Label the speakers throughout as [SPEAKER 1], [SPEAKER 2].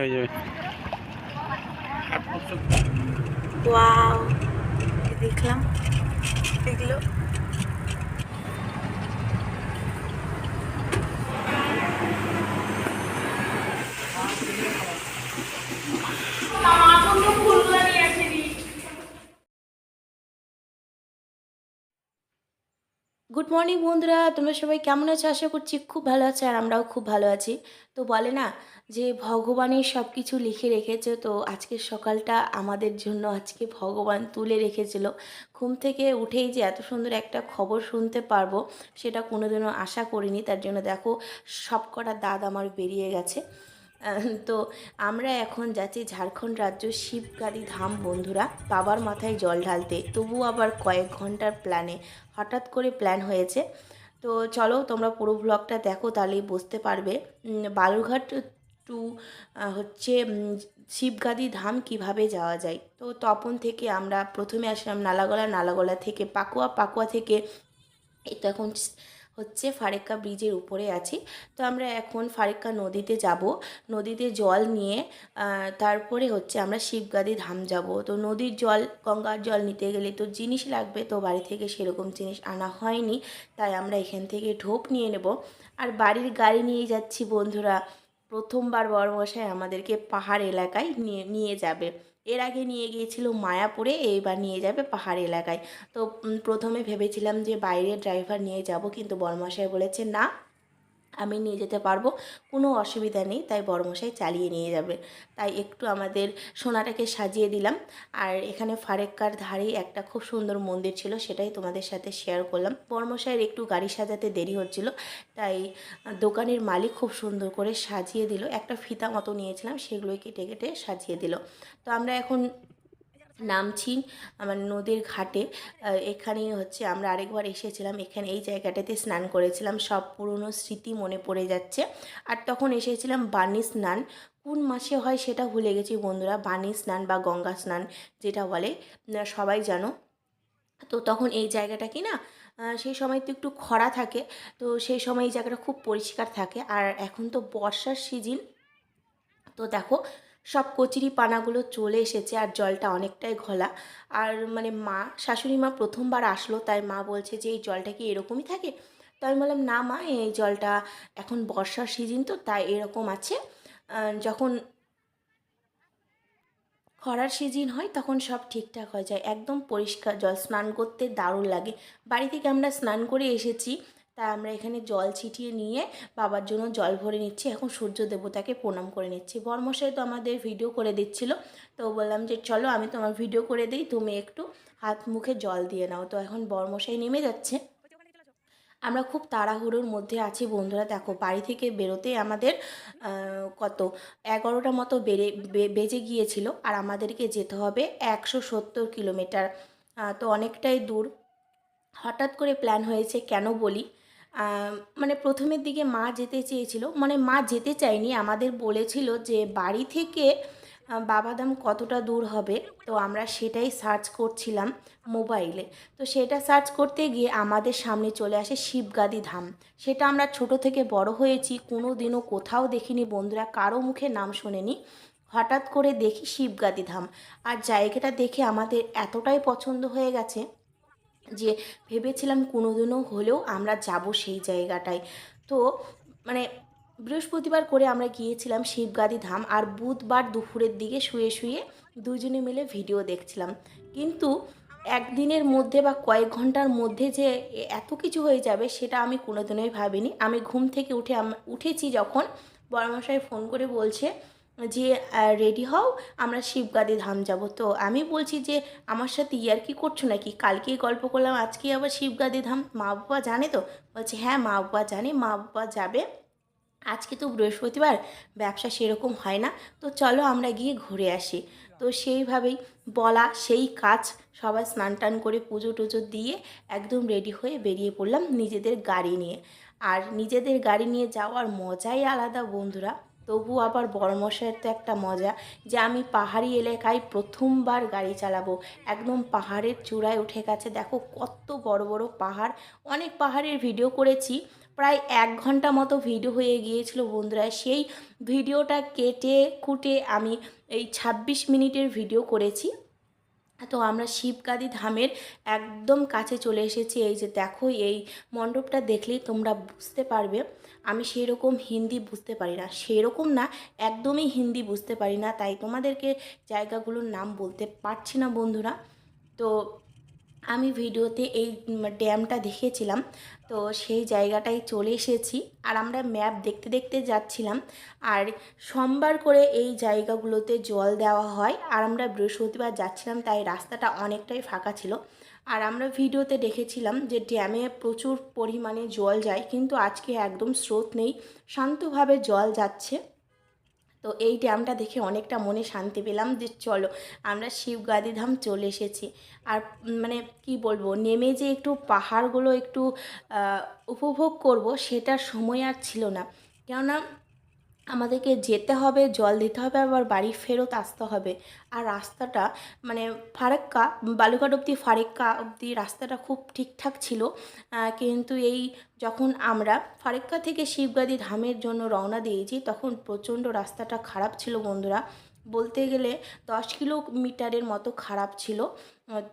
[SPEAKER 1] হয়ে যাবে।
[SPEAKER 2] ওয়াও দেখলাম। এগুলো। গুড মর্নিং বন্ধুরা। তোমরা সবাই কেমন আছো? আশা করছি খুব ভালো আছো আর আমরাও খুব ভালো আছি। তো বলে না যে ভগবানের সব কিছু লিখে রেখেছে, তো আজকের সকালটা আমাদের জন্য আজকে ভগবান তুলে রেখেছিল। ঘুম থেকে উঠেই যে এত সুন্দর একটা খবর শুনতে পারব, সেটা কোনোদিনও আশা করিনি। তার জন্য দেখো সব কটা দাঁত আমার বেরিয়ে গেছে। তো আমরা এখন যাচ্ছি ঝাড়খণ্ড রাজ্য শিবগাড়ি ধাম বন্ধুরা। বাবার মাথায় জল ঢালতে। তবু আবার কয়েক ঘণ্টার প্ল্যানে হঠাৎ করে প্ল্যান হয়েছে। তো চলো তোমরা পুরো ব্লগটা দেখো তাহলেই বুঝতে পারবে। উম, বালুরঘাট টু হচ্ছে শিবগাদি ধাম কীভাবে যাওয়া যায়। তো তপন থেকে আমরা প্রথমে আসলাম নালাগোলা। নালাগোলা থেকে পাকুয়া। পাকুয়া থেকে তো এখন হচ্ছে ফারেক্কা ব্রিজের উপরে আছি। তো আমরা এখন ফারেক্কা নদীতে যাব। নদীতে জল নিয়ে তারপরে হচ্ছে আমরা শিবগাদি ধাম যাব। তো নদীর জল, গঙ্গার জল নিতে গেলে তো জিনিস লাগবে, তো বাড়ি থেকে সেরকম জিনিস আনা হয়নি। তাই আমরা এখান থেকে ঢোপ নিয়ে নেব। আর বাড়ির গাড়ি নিয়ে যাচ্ছি বন্ধুরা। প্রথমবার বড়মশাই আমাদেরকে পাহাড় এলাকায় নিয়ে নিয়ে যাবে। এর আগে নিয়ে গিয়েছিল মায়াপুরে, এইবার নিয়ে যাবে পাহাড় এলাকায়। তো প্রথমে ভেবেছিলাম যে বাইরের ড্রাইভার নিয়ে যাব, কিন্তু বরমাসায় বলেছে না। আমি নিয়ে যেতে পারব, কোনো অসুবিধা নেই, তাই বড়মশাই চালিয়ে নিয়ে যাবে। তাই একটু আমাদের সোনাটাকে সাজিয়ে দিলাম। আর এখানে ফারেক্কার ধারেই একটা খুব সুন্দর মন্দির ছিল, সেটাই তোমাদের সাথে শেয়ার করলাম। বড়মশাইয়ের একটু গাড়ি সাজাতে দেরি হচ্ছিল, তাই দোকানের মালিক খুব সুন্দর করে সাজিয়ে দিল। একটা ফিতা মতো নিয়েছিলাম, সেগুলোই কেটে কেটে সাজিয়ে দিল। তো আমরা এখন নামছি আমার নদীর ঘাটে। এখানেই হচ্ছে আমরা আরেকবার এসেছিলাম। এখানে এই জায়গাটাতে স্নান করেছিলাম। সব পুরনো স্মৃতি মনে পড়ে যাচ্ছে। আর তখন এসেছিলাম বানি স্নান। কোন মাসে হয় সেটা ভুলে গেছি বন্ধুরা। বানি স্নান বা গঙ্গা স্নান যেটা বলে সবাই জানো। তো তখন এই জায়গাটা কি না সেই সময় তো একটু খরা থাকে। তো সেই সময় এই জায়গাটা খুব পরিষ্কার থাকে। আর এখন তো বর্ষার সিজন তো দেখো সব কচুরি পানাগুলো চলে এসেছে আর জলটা অনেকটাই ঘোলা। আর মানে মা, শাশুড়ি মা প্রথমবার আসলো, তাই মা বলছে যে, এই জলটা কি এরকমই থাকে? তো আমি বললাম, না মা, এই জলটা এখন বর্ষার সিজন তো, তাই এরকম আছে। যখন খরার সিজন হয়, তখন সব ঠিকঠাক হয়ে যায়। একদম পরিষ্কার, জল স্নান করতে দারুণ লাগে। বাড়ি থেকে আমরা স্নান করে এসেছি তাই আমরা এখানে জল ছিটিয়ে নিয়ে বাবার জন্য জল ভরে নিচ্ছি। এখন সূর্য দেবতাকে প্রণাম করে নিচ্ছি। বর্মশাই তো আমাদের ভিডিও করে দিচ্ছিল। তো বললাম যে, চলো আমি তোমার ভিডিও করে দিই, তুমি একটু হাত মুখে জল দিয়ে নাও। তো এখন বর্মশাই নেমে যাচ্ছে। আমরা খুব তাড়াহুড়োর মধ্যে আছি বন্ধুরা। দেখো, বাড়ি থেকে বেরোতে আমাদের কত? এগারোটা মতো বেড়ে বেজে গিয়েছিল। আর আমাদেরকে যেতে হবে একশো সত্তর কিলোমিটার। তো অনেকটাই দূর। হঠাৎ করে প্ল্যান হয়েছে, কেন বলি? মানে প্রথমের দিকে মা যেতে চেয়েছিল মানে মা যেতে চায়নি আমাদের বলেছিল যে বাড়ি থেকে আহ, বাবাধাম কতটা দূর হবে তো আমরা সেটাই সার্চ করছিলাম মোবাইলে তো সেটা সার্চ করতে গিয়ে আমাদের সামনে চলে আসে শিবগাদি ধাম। সেটা আমরা ছোট থেকে বড় হয়েছি কোনো দিনও কোথাও দেখিনি বন্ধুরা কারও মুখে নাম শোনেনি। হঠাৎ করে দেখি শিবগাদি ধাম। আর জায়গাটা দেখে আমাদের এতটাই পছন্দ হয়ে গেছে যে ভেবেছিলাম কোনোদিনও হলেও আমরা যাব সেই জায়গাটায়। তো মানে বৃহস্পতিবার করে আমরা গিয়েছিলাম শিবগাদি ধাম আর বুধবার দুপুরের দিকে শুয়ে শুয়ে দুজনে মিলে ভিডিও দেখছিলাম। কিন্তু একদিনের মধ্যে বা কয়েক ঘণ্টার মধ্যে যে এত কিছু হয়ে যাবে সেটা আমি কোনোদিনই ভাবিনি। আমি ঘুম থেকে উঠে উঠেছি যখন বড়মশাই ফোন করে বলছে যে রেডি হও, আমরা শিবগাদি ধাম যাব। তো আমি বলছি যে, আমার সাথে ইয়ার কি করছ নাকি? কালকেই গল্প করলাম আজকে আবার শিবগাদি ধাম। মা বাবা জানে তো? বলছে হ্যাঁ মা বাবা জানে, মা বাবা যাবে। আজকে তো বৃহস্পতিবার, ব্যবসা সেরকম হয় না। তো চলো আমরা গিয়ে ঘুরে আসি। তো সেইভাবেই বলা, সেই কাজ, সবাই স্নান টান করে পুজো টুজো দিয়ে একদম রেডি হয়ে বেরিয়ে পড়লাম নিজেদের গাড়ি নিয়ে। আর নিজেদের গাড়ি নিয়ে যাওয়ার মজাই আলাদা বন্ধুরা। তবু আবার বড়মশাইয়ের তো একটা মজা যে আমি পাহাড়ি এলাকায় প্রথমবার গাড়ি চালাবো। একদম পাহাড়ের চূড়ায় উঠে গেছে। দেখো কত বড় বড় পাহাড়। অনেক পাহাড়ের ভিডিও করেছি। প্রায় এক ঘণ্টা মতো ভিডিও হয়ে গিয়েছিল বন্ধুরা। সেই ভিডিওটা কেটে কুটে আমি এই ছাব্বিশ মিনিটের ভিডিও করেছি। তো আমরা শিবগাদি ধামের একদম কাছে চলে এসেছি। এই যে দেখো, এই মণ্ডপটা দেখলেই তোমরা বুঝতে পারবে। আমি সেরকম হিন্দি বুঝতে পারি না। সেরকম না, একদমই হিন্দি বুঝতে পারি না। তাই তোমাদেরকে জায়গাগুলোর নাম বলতে পারছি না, বন্ধুরা। তো আমি ভিডিওতে এই ড্যামটা দেখেছিলাম। তো সেই জায়গাটায় চলে এসেছি আর আমরা ম্যাপ দেখতে দেখতে যাচ্ছিলাম আর সোমবার করে এই জায়গাগুলোতে জল দেওয়া হয় আর আমরা বৃহস্পতিবার যাচ্ছিলাম তাই রাস্তাটা অনেকটাই ফাঁকা ছিল। আর আমরা ভিডিওতে দেখেছিলাম যে ড্যামে প্রচুর পরিমাণে জল যায় কিন্তু আজকে একদম স্রোত নেই, শান্তভাবে জল যাচ্ছে। তো এই ড্যামটা দেখে অনেকটা মনে শান্তি পেলাম যে চলো, আমরা শিবগাদি ধাম চলে এসেছি। আর মানে কি বলব, নেমে যে একটু পাহাড়গুলো একটু উপভোগ করব সেটা সময় আর ছিল না। কেননা আমাদেরকে যেতে হবে, জল দিতে হবে, আবার বাড়ি ফেরত আসতে হবে। আর রাস্তাটা মানে ফারাক্কা, বালুঘাট অবধি ফারেক্কা অবধি রাস্তাটা খুব ঠিকঠাক ছিল। কিন্তু এই যখন আমরা ফারেক্কা থেকে শিবগাদি ধামের জন্য রওনা দিয়েছি, তখন প্রচণ্ড রাস্তাটা খারাপ ছিল বন্ধুরা। বলতে গেলে দশ কিলোমিটারের মতো খারাপ ছিল।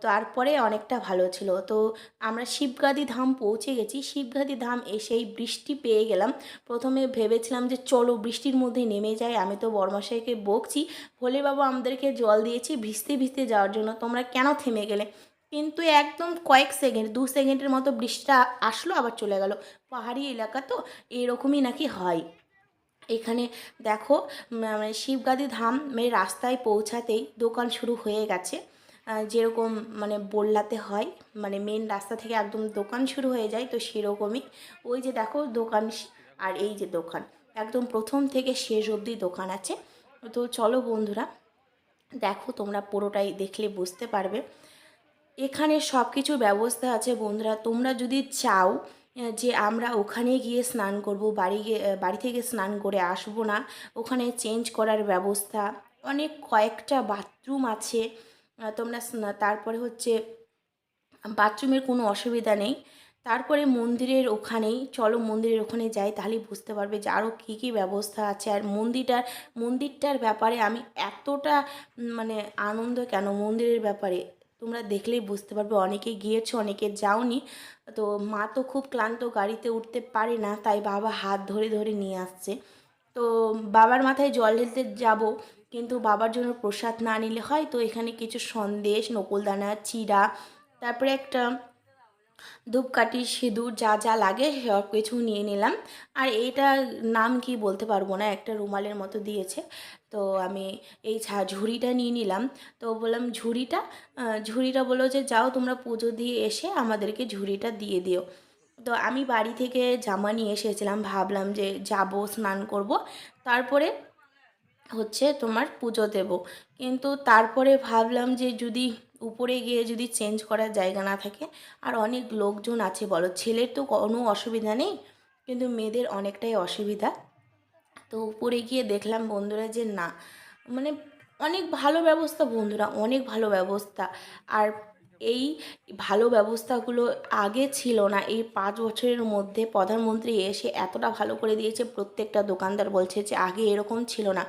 [SPEAKER 2] তারপরে অনেকটা ভালো ছিল। তো আমরা শিবগাদি ধাম পৌঁছে গেছি। শিবগাদি ধাম এসেই বৃষ্টি পেয়ে গেলাম। প্রথমে ভেবেছিলাম যে চলো বৃষ্টির মধ্যে নেমে যাই। আমি তো বর্মশাইকে বকছি, ভোলে বাবা, আমাদেরকে জল দিয়েছি, ভিজতে ভিজতে যাওয়ার জন্য তোমরা কেন থেমে গেলে? কিন্তু একদম কয়েক সেকেন্ড, দু সেকেন্ডের মতো বৃষ্টিটা আসলো, আবার চলে গেল। পাহাড়ি এলাকা তো এরকমই নাকি হয়। এখানে দেখো মানে শিবগাদি ধাম রাস্তায় পৌঁছাতেই দোকান শুরু হয়ে গেছে। যেরকম মানে বললাতে হয় মানে মেন রাস্তা থেকে একদম দোকান শুরু হয়ে যায় তো সেরকমই। ওই যে দেখো দোকান আর এই যে দোকান, একদম প্রথম থেকে শেষ অবধি দোকান আছে। তো চলো বন্ধুরা, দেখো তোমরা পুরোটাই দেখলে বুঝতে পারবে। এখানে সব কিছুর ব্যবস্থা আছে বন্ধুরা, তোমরা যদি চাও যে আমরা ওখানে গিয়ে স্নান করব, বাড়ি বাড়ি থেকে স্নান করে আসব না, ওখানে চেঞ্জ করার ব্যবস্থা, অনেক কয়েকটা বাথরুম আছে। তোমরা তারপরে হচ্ছে বাথরুমের কোনো অসুবিধা নেই। তারপরে মন্দিরের ওখানেই, চলো মন্দিরের ওখানে যাই, তাহলেই বুঝতে পারবে যে আরও কী কী ব্যবস্থা আছে। আর মন্দিরটার মন্দিরটার ব্যাপারে আমি এতটা মানে আনন্দ কেন? মন্দিরের ব্যাপারে তোমরা দেখলেই বুঝতে পারবে। অনেকে গিয়েছো, অনেকে যাওনি। তো মা তো খুব ক্লান্ত, গাড়িতে উঠতে পারে না, তাই বাবা হাত ধরে ধরে নিয়ে আসছে। তো বাবার মাথায় জল ঢেলতে যাব কিন্তু বাবার জন্য প্রসাদ না নিলে হয়। তো এখানে কিছু সন্দেশ, নকুলদানা চিরা তারপরে একটা ধূপকাঠি, সিঁদুর যা যা লাগে সব কিছু নিয়ে নিলাম। আর এইটার নাম কি বলতে পারব না, একটা রুমালের মতো দিয়েছে। তো আমি এই ঝা ঝুড়িটা নিয়ে নিলাম। তো বললাম, ঝুড়িটা? ঝুড়িটা বলল যে, যাও তোমরা পুজো দিয়ে এসে আমাদেরকে ঝুড়িটা দিয়ে দিও। তো আমি বাড়ি থেকে জামা নিয়ে এসেছিলাম, ভাবলাম যে যাব, স্নান করব। তারপরে হচ্ছে তোমার পুজো দেব। কিন্তু তারপরে ভাবলাম যে যদি উপরে গিয়ে যদি চেঞ্জ করার জায়গা না থাকে, আর অনেক লোকজন আছে বলো, ছেলের তো কোনো অসুবিধা নেই, কিন্তু মেয়েদের অনেকটাই অসুবিধা। তো উপরে গিয়ে দেখলাম বন্ধুরা যে না মানে অনেক ভালো ব্যবস্থা বন্ধুরা, অনেক ভালো ব্যবস্থা। আর এই ভালো ব্যবস্থাগুলো আগে ছিল না, এই পাঁচ বছরের মধ্যে প্রধানমন্ত্রী এসে এতটা ভালো করে দিয়েছে, প্রত্যেকটা দোকানদার বলছে যে আগে এরকম ছিল না।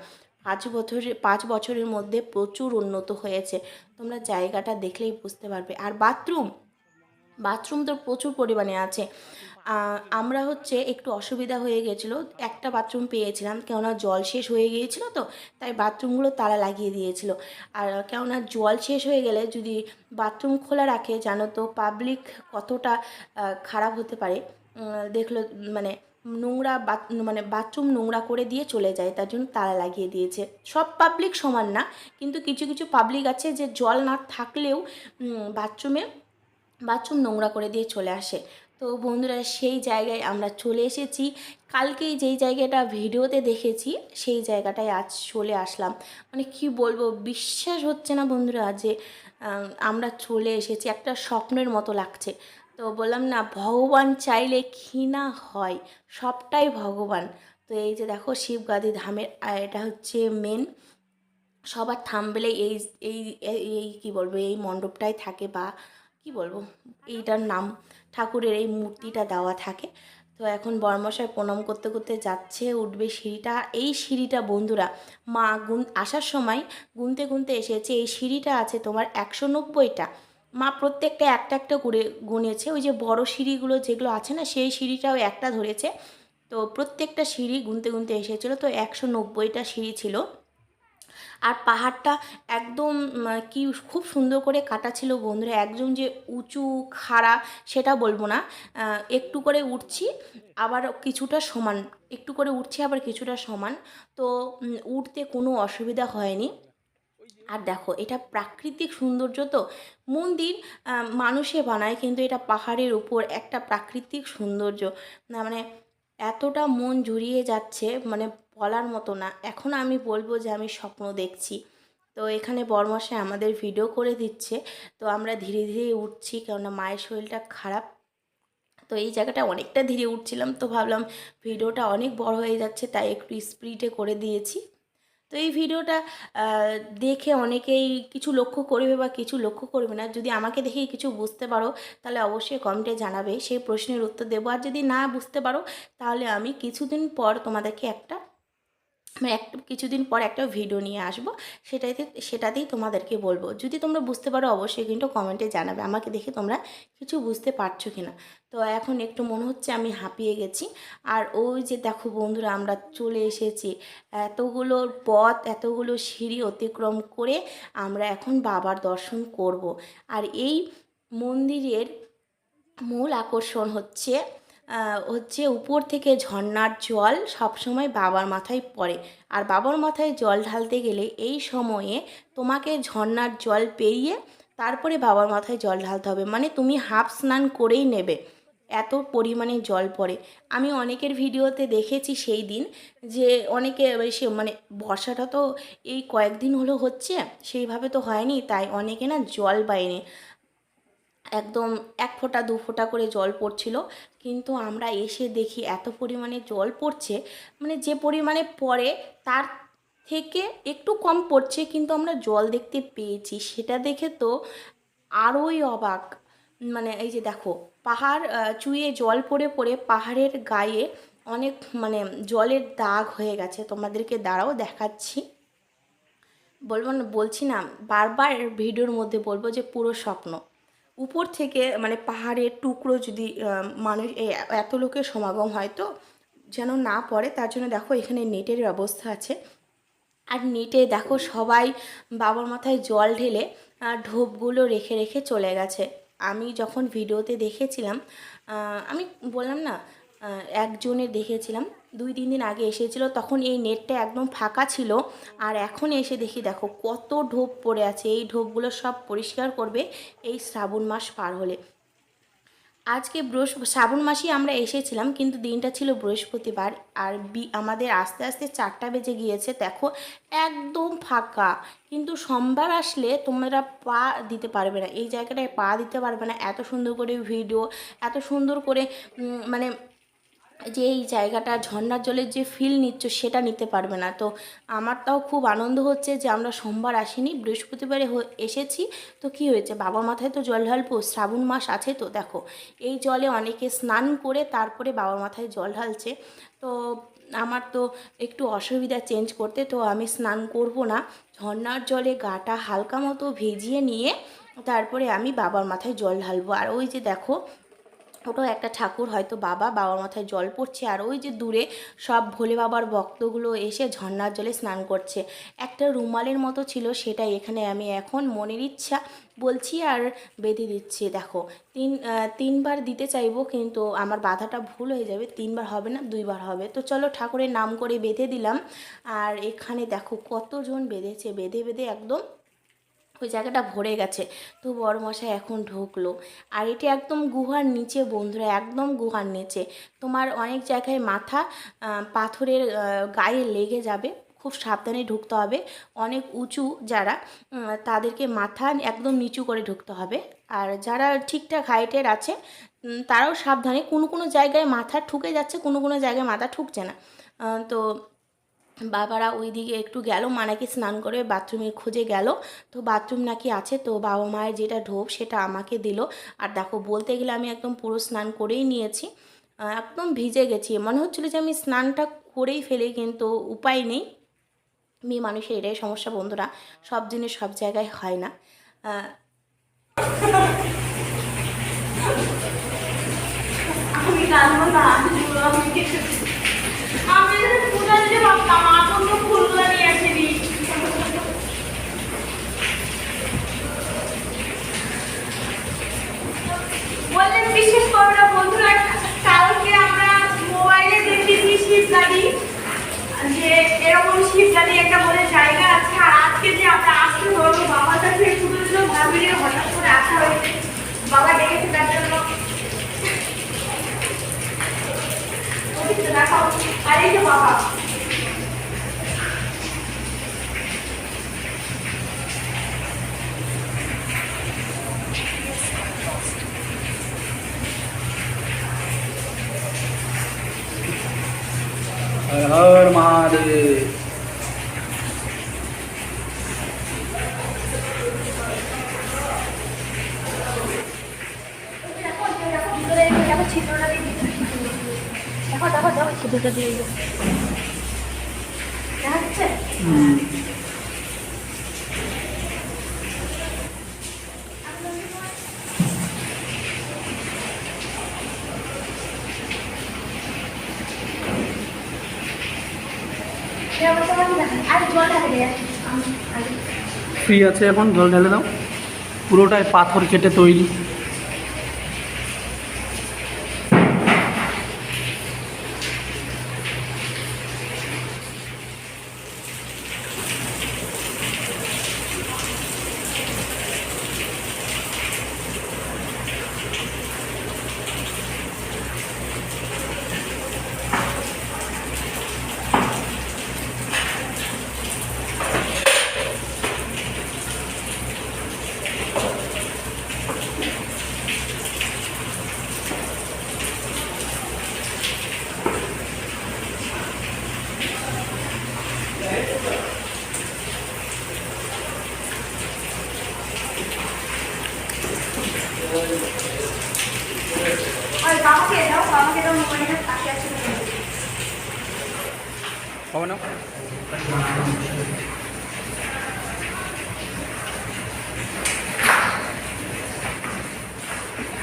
[SPEAKER 2] পাঁচ বছরের পাঁচ বছরের মধ্যে প্রচুর উন্নত হয়েছে। তোমরা জায়গাটা দেখলেই বুঝতে পারবে। আর বাথরুম বাথরুম তো প্রচুর পরিমাণে আছে। আমরা হচ্ছে একটু অসুবিধা হয়ে গেছিল। একটা বাথরুম পেয়েছিলাম, কেননা জল শেষ হয়ে গিয়েছিল তো, তাই বাথরুমগুলো তালা লাগিয়ে দিয়েছিল। আর কেননা জল শেষ হয়ে গেলে যদি বাথরুম খোলা রাখে, জানো তো পাবলিক কতটা খারাপ হতে পারে। দেখল মানে নোংরা মানে বাথরুম নোংরা করে দিয়ে চলে যায়, তার জন্য তালা লাগিয়ে দিয়েছে। সব পাবলিক সমান না, কিন্তু কিছু কিছু পাবলিক আছে যে জল না থাকলেও বাথরুমে, বাথরুম নোংরা করে দিয়ে চলে আসে। তো বন্ধুরা, সেই জায়গায় আমরা চলে এসেছি। কালকেই যেই জায়গাটা ভিডিওতে দেখেছি, সেই জায়গাটায় আজ চলে আসলাম। মানে কি বলব, বিশ্বাস হচ্ছে না বন্ধুরা যে আমরা চলে এসেছি। একটা স্বপ্নের মতো লাগছে। তো বললাম, না, ভগবান চাইলে কি না হয়? সবটাই ভগবান। তো এই যে দেখো শিবগাদি ধামের এটা হচ্ছে মেন সবার থামবেলে এই এই এই কী বলব, এই মণ্ডপটাই থাকে বা কি বলব, এইটার নাম, ঠাকুরের এই মূর্তিটা দেওয়া থাকে। তো এখন বর্মশায় প্রণাম করতে করতে যাচ্ছে, উঠবে সিঁড়িটা। এই সিঁড়িটা বন্ধুরা, মা গুন, আসার সময় গুনতে গুনতে এসেছে, এই সিঁড়িটা আছে তোমার একশো নব্বইটা। মা প্রত্যেকটা একটা একটা করে গুনেছে। ওই যে বড় সিঁড়িগুলো যেগুলো আছে না, সেই সিঁড়িটাও একটা ধরেছে। তো প্রত্যেকটা সিঁড়ি গুনতে গুনতে এসেছিল, তো একশো নব্বইটা সিঁড়ি ছিল। আর পাহাড়টা একদম কি খুব সুন্দর করে কাটা ছিল বন্ধুরা। একদম যে উঁচু, খাড়া সেটা বলব না। একটু করে উঠছি, আবার কিছুটা সমান। একটু করে উঠছি, আবার কিছুটা সমান। তো উঠতে কোনো অসুবিধা হয়নি। আর দেখো, এটা প্রাকৃতিক সৌন্দর্য তো। মন্দির মানুষে বানায়, কিন্তু এটা পাহাড়ের উপর একটা প্রাকৃতিক সৌন্দর্য। না মানে এতটা মন জুড়িয়ে যাচ্ছে মানে বলার মতো না। এখন আমি বলব যে, আমি স্বপ্ন দেখছি। তো এখানে বরমাসে আমাদের ভিডিও করে দিচ্ছে। তো আমরা ধীরে ধীরে উঠছি, কেননা মায়ের শরীরটা খারাপ। তো এই জায়গাটা অনেকটা ধীরে উঠছিলাম, তো ভাবলাম ভিডিওটা অনেক বড় হয়ে যাচ্ছে, তাই একটু স্পিডে করে দিয়েছি। তো এই ভিডিওটা দেখে অনেকেই কিছু লক্ষ্য করবে বা কিছু লক্ষ্য করবে না। যদি আমাকে দেখেই কিছু বুঝতে পারো, তাহলে অবশ্যই কমেন্টে জানাবে। সেই প্রশ্নের উত্তর দেবো। আর যদি না বুঝতে পারো, তাহলে আমি কিছুদিন পর তোমাদেরকে একটা মানে একটা কিছুদিন পর একটা ভিডিও নিয়ে আসব। সেটাতে সেটাতেই তোমাদেরকে বলব। যদি তোমরা বুঝতে পারো, অবশ্যই কিন্তু কমেন্টে জানাবে। আমাকে দেখে তোমরা কিছু বুঝতে পারছ কি না তো এখন একটু মনে হচ্ছে আমি হাঁপিয়ে গেছি। আর ওই যে দেখো বন্ধুরা, আমরা চলে এসেছি। এতগুলো পথ, এতগুলো সিঁড়ি অতিক্রম করে আমরা এখন বাবার দর্শন করব। আর এই মন্দিরের মূল আকর্ষণ হচ্ছে হচ্ছে উপর থেকে ঝর্ণার জল সবসময় বাবার মাথায় পড়ে। আর বাবার মাথায় জল ঢালতে গেলে এই সময়ে তোমাকে ঝর্ণার জল পেরিয়ে তারপরে বাবার মাথায় জল ঢালতে হবে। মানে তুমি হাফ স্নান করেই নেবে, এত পরিমাণে জল পড়ে। আমি অনেকের ভিডিওতে দেখেছি সেই দিন যে অনেকে সে মানে বর্ষাটা তো এই কয়েকদিন হলো হচ্ছে, সেইভাবে তো হয়নি, তাই অনেকে না জল পায়নি। একদম এক ফোঁটা, দু ফোঁটা করে জল পড়ছিল। কিন্তু আমরা এসে দেখি এত পরিমাণে জল পড়ছে মানে যে পরিমাণে পড়ে তার থেকে একটু কম পড়ছে, কিন্তু আমরা জল দেখতে পেয়েছি। সেটা দেখে তো আরোই অবাক। মানে এই যে দেখো, পাহাড় চুইয়ে জল পড়ে পড়ে পাহাড়ের গায়ে অনেক মানে জলের দাগ হয়ে গেছে। তোমাদেরকে দাঁড়াও, দেখাচ্ছি। বলব না, বলছি না, বারবার ভিডিওর মধ্যে বলব যে পুরো স্বপ্ন। উপর থেকে মানে পাহাড়ের টুকরো যদি মানুষ এত লোকের সমাগম হয় তো যেন না পড়ে, তার জন্য দেখো এখানে নেটের ব্যবস্থা আছে। আর নেটে দেখো সবাই বাবার মাথায় জল ঢেলে ঢোপগুলো রেখে রেখে চলে গেছে। আমি যখন ভিডিওতে দেখেছিলাম আমি বললাম না একজনের দেখেছিলাম দুই, তিন দিন আগে এসেছিল, তখন এই নেটটা একদম ফাঁকা ছিল। আর এখন এসে দেখি, দেখো, কত ঢোপ পড়ে আছে। এই ঢোপগুলো সব পরিষ্কার করবে এই শ্রাবণ মাস পার হলে। আজকে বৃহস্প, শ্রাবণ মাসেই আমরা এসেছিলাম, কিন্তু দিনটা ছিল বৃহস্পতিবার। আর বি, আমাদের আস্তে আস্তে চারটা বেজে গিয়েছে, দেখো, একদম ফাঁকা। কিন্তু সোমবার আসলে তোমরা পা দিতে পারবে না। এই জায়গাটায় পা দিতে পারবে না। এত সুন্দর করে ভিডিও, এত সুন্দর করে মানে যে এই জায়গাটা ঝর্ণার জলের যে ফিল নিচ্ছ সেটা নিতে পারবে না। তো আমার তাও খুব আনন্দ হচ্ছে যে আমরা সোমবার আসিনি, বৃহস্পতিবারে এসেছি। তো কি হয়েছে? বাবার মাথায় তো জল ঢালবো, শ্রাবণ মাস আছে তো, দেখো। এই জলে অনেকে স্নান করে তারপরে বাবার মাথায় জল ঢালছে। তো আমার তো একটু অসুবিধা চেঞ্জ করতে, তো আমি স্নান করব না। ঝর্ণার জলে গাটা হালকা মতো ভিজিয়ে নিয়ে তারপরে আমি বাবার মাথায় জল ঢালবো। আর ওই যে দেখো ওটাও একটা ঠাকুর হয়তো বাবা, বাবার মাথায় জল পড়ছে আর ওই যে দূরে সব ভোলে বাবার ভক্তগুলো এসে ঝর্ণার জলে স্নান করছে। একটা রুমালের মতো ছিল সেটা এখানে আমি এখন মনের ইচ্ছা বলছি আর বেঁধে দিচ্ছি, দেখো। তিন তিনবার দিতে চাইব কিন্তু আমার বাধাটা ভুল হয়ে যাবে, তিনবার হবে না, দুইবার হবে। তো চলো ঠাকুরের নাম করে বেঁধে দিলাম। আর এখানে দেখো কতজন বেঁধেছে, বেঁধে বেঁধে একদম ওই জায়গাটা ভরে গেছে। তো বড়মশাই এখন ঢুকলো। আর এটি একদম গুহার নিচে বন্ধুরা, একদম গুহার নিচে। তোমার অনেক জায়গায় মাথা পাথরের গায়ে লেগে যাবে। খুব সাবধানে ঢুকতে হবে। অনেক উঁচু যারা তাদেরকে মাথা একদম নিচু করে ঢুকতে হবে। আর যারা ঠিকঠাক হাইটের আছে তারাও সাবধানে। কোনো কোনো জায়গায় মাথা ঠুকে যাচ্ছে, কোনো কোনো জায়গায় মাথা ঠুকছে না। তো বাবারা ওইদিকে একটু গেল মা নাকি স্নান করে বাথরুমের খুঁজে গেল। তো বাথরুম নাকি আছে, তো বাবা মায়ের যেটা ঢোপ সেটা আমাকে দিল। আর দেখো, বলতে গেলে আমি একদম পুরো স্নান করেই নিয়েছি। একদম ভিজে গেছি। মনে হচ্ছিল যে আমি স্নানটা করেই ফেলি, কিন্তু উপায় নেই। মেয়ে মানুষের এটাই সমস্যা বন্ধুরা, সব জিনিস সব জায়গায় হয় না।
[SPEAKER 1] আমি যে এরকম শিবগাড়ি একটা বলে জায়গা আছে আজকে যে আমরা আসতে ধরবো বাবার কাছে শুধু ভাবিরে হঠাৎ করে আসা হয়েছে বাবা ডেকেছে তার জন্য picture. That's how I like the Baba.
[SPEAKER 3] हर हर महादेव
[SPEAKER 1] দিয়ে
[SPEAKER 3] ফ্রি আছে এখন জল ঢেলে দাও। পুরোটাই পাথর কেটে তৈরি
[SPEAKER 1] আর বাবাকে দাও বাবাকে দাও মোবাইলটা পাশে আছে
[SPEAKER 3] হবে না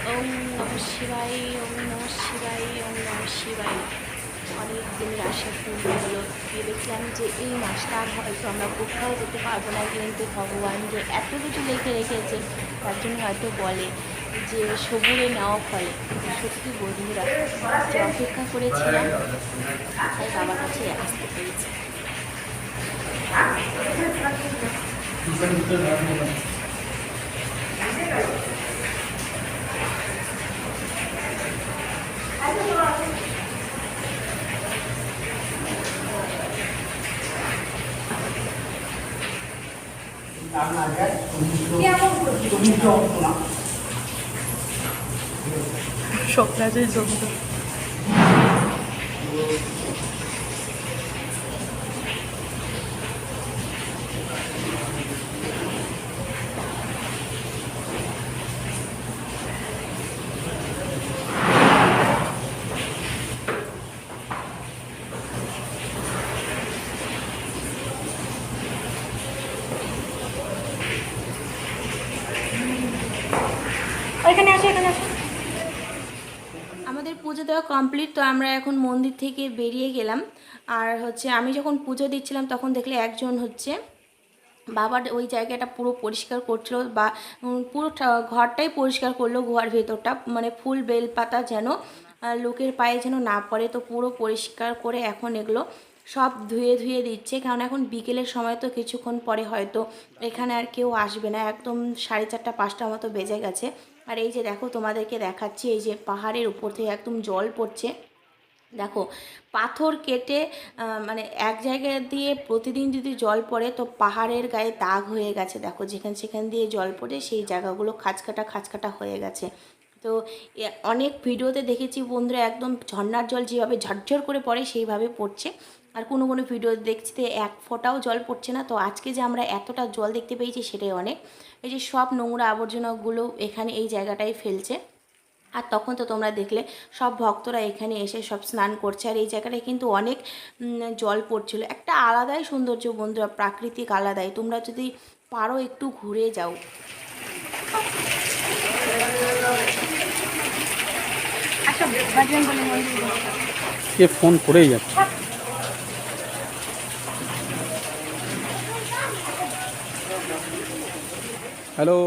[SPEAKER 2] ওম নম শিবাই ওম নম শিবাই ওম নম শিবাই অনেক দিনের আশা পূর্ণ হলো গিয়ে দেখলাম যে এই মাসটা আর হয়তো আমরা কোথাও যেতে পারব না কিন্তু ভগবান যে এত কিছু লিখে রেখেছে হয়তো বলে যে সবুরে নেওয়া ফলে। সত্যি বন্ধুরা, যে অপেক্ষা করেছিলাম, তাই বাবার কাছে আসতে পেরেছি।
[SPEAKER 3] সব কাজেই জমত
[SPEAKER 1] এখানে আসো এখানে আসো।
[SPEAKER 2] আমাদের পুজো দেওয়া কমপ্লিট তো আমরা এখন মন্দির থেকে বেরিয়ে গেলাম। আর হচ্ছে আমি যখন পুজো দিচ্ছিলাম, তখন দেখলে একজন হচ্ছে বাবার ওই জায়গাটা পুরো পরিষ্কার করছিল বা পুরো ঘরটাই পরিষ্কার করল গুহার ভেতরটা। মানে ফুল বেলপাতা যেন লোকের পায়ে যেন না পড়ে, তো পুরো পরিষ্কার করে এখন এগুলো সব ধুয়ে ধুয়ে দিচ্ছে। কারণ এখন বিকেলের সময় তো কিছুক্ষণ পরে হয়তো এখানে আর কেউ আসবে না। একদম সাড়ে চারটা পাঁচটা মতো বেজে গেছে। আর এই যে দেখো তোমাদেরকে দেখাচ্ছি, এই যে পাহাড়ের উপর থেকে একদম জল পড়ছে। দেখো, পাথর কেটে মানে এক জায়গা দিয়ে প্রতিদিন যদি জল পড়ে, তো পাহাড়ের গায়ে দাগ হয়ে গেছে। দেখো, যেখানে সেখান দিয়ে জল পড়ে, সেই জায়গাগুলো খাঁচকাটা খাঁচকাটা হয়ে গেছে। তো অনেক ভিডিওতে দেখেছি বন্ধুরা, একদম ঝর্ণার জল যেভাবে ঝরঝর করে পড়ে, সেইভাবে পড়ছে। আর কোনো কোনো ভিডিও দেখছি এক ফোঁটাও জল পড়ছে না তো আজকে যে আমরা এতটা জল দেখতে পেয়েছি সেটাই অনেক। এই যে সব নোংরা আবর্জনাগুলো এখানে এই জায়গাটায় ফেলছে। আর তখন তো তোমরা দেখলে সব ভক্তরা এখানে এসে সব স্নান করছে আর এই জায়গাটায় কিন্তু অনেক জল পড়ছিল। একটা আলাদাই সৌন্দর্য বন্ধুরা প্রাকৃতিক আলাদাই। তোমরা যদি পারো একটু ঘুরে যাও।
[SPEAKER 1] আচ্ছা বাজরং বলে মন্দির।
[SPEAKER 3] কে ফোন করেই যাচ্ছে। হ্যালো।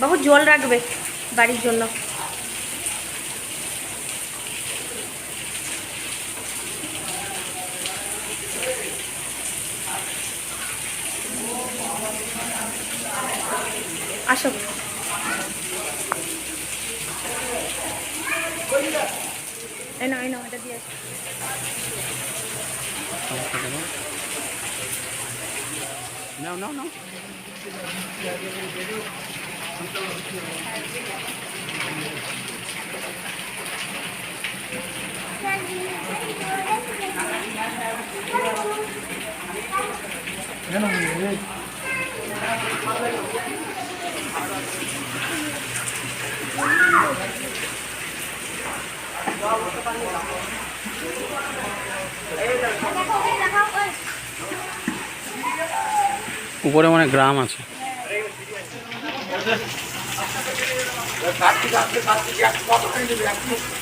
[SPEAKER 2] বাবু জল রাখবে বাড়ির জন্য।
[SPEAKER 3] উপরে মানে গ্রাম আছে
[SPEAKER 4] একশো টাকা দিয়ে দাও একশো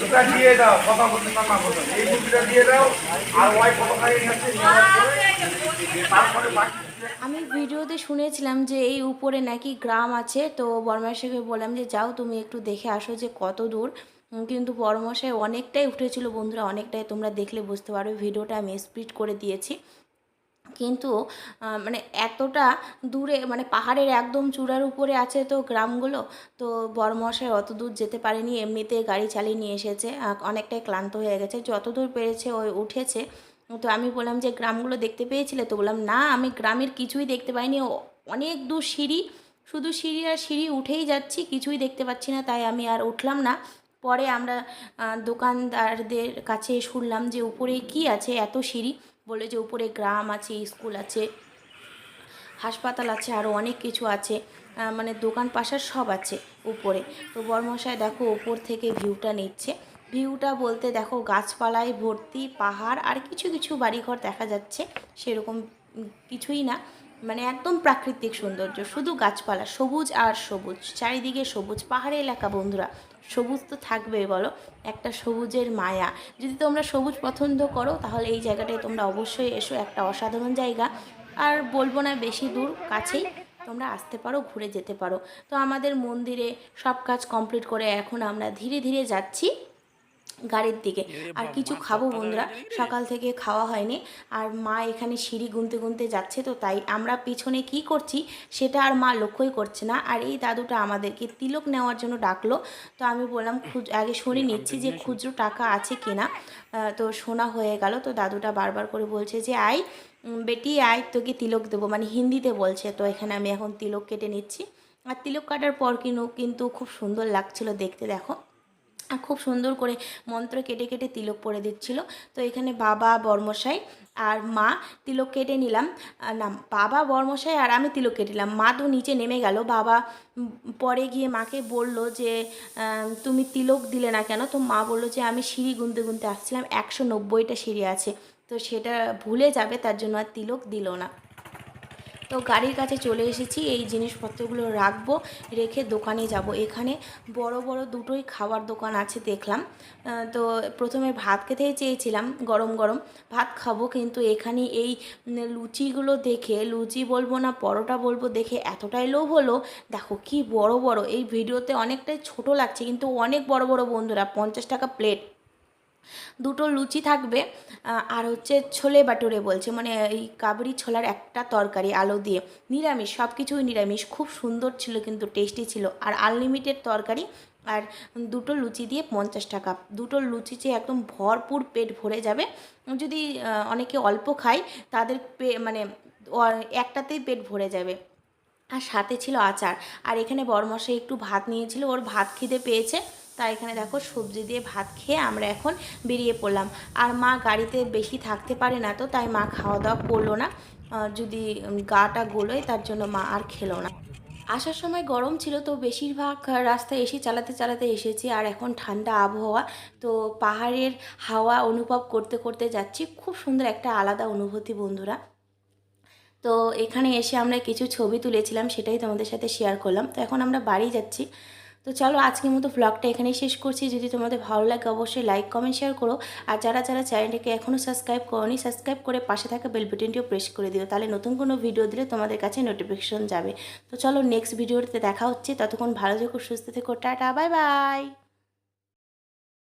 [SPEAKER 4] দুটা দিয়ে দাও কথা বলতে এই মুরগিটা দিয়ে দাও আর ওই তারপরে
[SPEAKER 2] আমি ভিডিওতে শুনেছিলাম যে এই উপরে নাকি গ্রাম আছে, তো বর্মাশাইকে বললাম যে যাও তুমি একটু দেখে আসো যে কত দূর। কিন্তু বর্মশাই অনেকটাই উঠেছিল বন্ধুরা, অনেকটাই তোমরা দেখলে বুঝতে পারবে, ভিডিওটা আমি স্পিড করে দিয়েছি। কিন্তু মানে এতটা দূরে মানে পাহাড়ের একদম চূড়ার উপরে আছে তো গ্রামগুলো, তো বড়মশাই অত দূর যেতে পারেনি, এমনিতে গাড়ি চালিয়ে নিয়ে এসেছে অনেকটাই ক্লান্ত হয়ে গেছে, যত দূর পেরেছে ওই উঠেছে। তো আমি বললাম যে, গ্রামগুলো দেখতে পেয়েছিলে? তো বললাম, না, আমি গ্রামের কিছুই দেখতে পাইনি অনেক দূর সিঁড়ি, শুধু সিঁড়ি আর সিঁড়ি উঠেই যাচ্ছি, কিছুই দেখতে পাচ্ছি না, তাই আমি আর উঠলাম না। পরে আমরা দোকানদারদের কাছে শুনলাম যে উপরে কি আছে, এত সিঁড়ি। বলে যে উপরে গ্রাম আছে, স্কুল আছে, হাসপাতাল আছে আরও অনেক কিছু আছে। মানে দোকান পাশার সব আছে উপরে। তো বর্মশাই দেখো উপর থেকে ভিউটা নিচ্ছে। ভিউটা বলতে দেখো গাছপালায় ভর্তি, পাহাড় আর কিছু কিছু বাড়িঘর দেখা যাচ্ছে। সেরকম কিছুই না মানে একদম প্রাকৃতিক সৌন্দর্য। শুধু গাছপালা, সবুজ আর সবুজ, চারিদিকে সবুজ। পাহাড়ি এলাকা বন্ধুরা সবুজ তো থাকবেই বলো। একটা সবুজের মায়া। যদি তোমরা সবুজ পছন্দ করো, তাহলে এই জায়গাটায় তোমরা অবশ্যই এসো। একটা অসাধারণ জায়গা। আর বলব না বেশি দূর, কাছেই তোমরা আসতে পারো, ঘুরে যেতে পারো। তো আমাদের মন্দিরে সব কাজ কমপ্লিট করে এখন আমরা ধীরে ধীরে যাচ্ছি। গাড়ির দিকে। আর কিছু খাব বন্ধুরা সকাল থেকে খাওয়া হয়নি। আর মা এখানে সিঁড়ি গুনতে গুনতে যাচ্ছে তো তাই আমরা পিছনে কি করছি সেটা আর মা লক্ষ্যই করছে না। আর এই দাদুটা আমাদেরকে তিলক নেওয়ার জন্য ডাকলো। তো আমি বললাম আগে শুনে নিচ্ছি যে খুচরো টাকা আছে কিনা। তো শোনা হয়ে গেল। তো দাদুটা বারবার করে বলছে যে আই বেটি আয় তোকে তিলক দেবো। মানে হিন্দিতে বলছে। তো এখানে আমি এখন তিলক কেটে নিচ্ছি। আর তিলক কাটার পর কিনু কিন্তু খুব সুন্দর লাগছিল দেখতে দেখো। খুব সুন্দর করে মন্ত্র কেটে কেটে তিলক পরে দিচ্ছিল। তো এখানে বাবা বর্মশাই আর মা তিলক কেটে নিলাম। না, বাবা বর্মশাই আর আমি তিলক কেটে নিলাম। মা তো নিচে নেমে গেল। বাবা পরে গিয়ে মাকে বলল যে তুমি তিলক দিলে না কেন? তো মা বলল যে, আমি সিঁড়ি গুনতে গুনতে আসছিলাম। একশো নব্বইটা সিঁড়ি আছে। তো সেটা ভুলে যাবে, তার জন্য আর তিলক দিল না। তো গাড়ির কাছে চলে এসেছি, এই জিনিসপত্রগুলো রাখব, রেখে দোকানে যাব। এখানে বড় বড় দুটোই খাবার দোকান আছে দেখলাম। তো প্রথমে ভাত খেতেই চেয়েছিলাম, গরম গরম ভাত খাব, কিন্তু এখানে এই লুচিগুলো দেখে, লুচি বলব না, পরোটা বলব দেখে এতটাই লোভ হলো। দেখো কি বড় বড়, এই ভিডিওতে অনেকটাই ছোট লাগছে, কিন্তু অনেক বড় বড় বন্ধুরা, পঞ্চাশ টাকা প্লেট। দুটো লুচি থাকবে আর হচ্ছে ছোলে বাটুরে বলছে মানে এই কাবরি ছোলার একটা তরকারি, আলু দিয়ে। নিরামিষ সব কিছুই নিরামিষ, খুব সুন্দর ছিল কিন্তু টেস্টি ছিল। আর আনলিমিটেড তরকারি আর দুটো লুচি দিয়ে পঞ্চাশ টাকা। দুটো লুচি যে একদম ভরপুর পেট ভরে যাবে, যদি অনেকে অল্প খায়, তাদের পে মানে একটাতেই পেট ভরে যাবে। আর সাথে ছিল আচার। আর এখানে বরমশাই একটু ভাত নিয়েছিল, ওর ভাত খিদে পেয়েছে। তাই এখানে দেখো সবজি দিয়ে ভাত খেয়ে আমরা এখন বেরিয়ে পড়লাম। আর মা গাড়িতে বেশি থাকতে পারে না তো, তাই মা খাওয়া দাওয়া করল না। যদি গাটা গোলোয় তার জন্য মা আর খেলো না। আসার সময় গরম ছিল তো বেশিরভাগ রাস্তায় এসি চালাতে চালাতে এসেছি, আর এখন ঠান্ডা আবহাওয়া। তো পাহাড়ের হাওয়া অনুভব করতে করতে যাচ্ছি। খুব সুন্দর একটা আলাদা অনুভূতি বন্ধুরা। তো এখানে এসে আমরা কিছু ছবি তুলেছিলাম, সেটাই তোমাদের সাথে শেয়ার করলাম। তো এখন আমরা বাড়ি যাচ্ছি। তো চলো আজকের মতো ব্লগটা এখানেই শেষ করছি। যদি তোমাদের ভালো লাগে অবশ্যই লাইক কমেন্ট শেয়ার করো। আর যারা যারা চ্যানেলটাকে এখনও সাবস্ক্রাইব করোনি সাবস্ক্রাইব করে পাশে থাকা বেল বাটনটিও প্রেস করে দিও। তাহলে নতুন কোনো ভিডিও দিলে তোমাদের কাছে নোটিফিকেশন যাবে। তো চলো নেক্সট ভিডিওতে দেখা হচ্ছে। ততক্ষণ ভালো থেকো, সুস্থ থেকো। Tata bye bye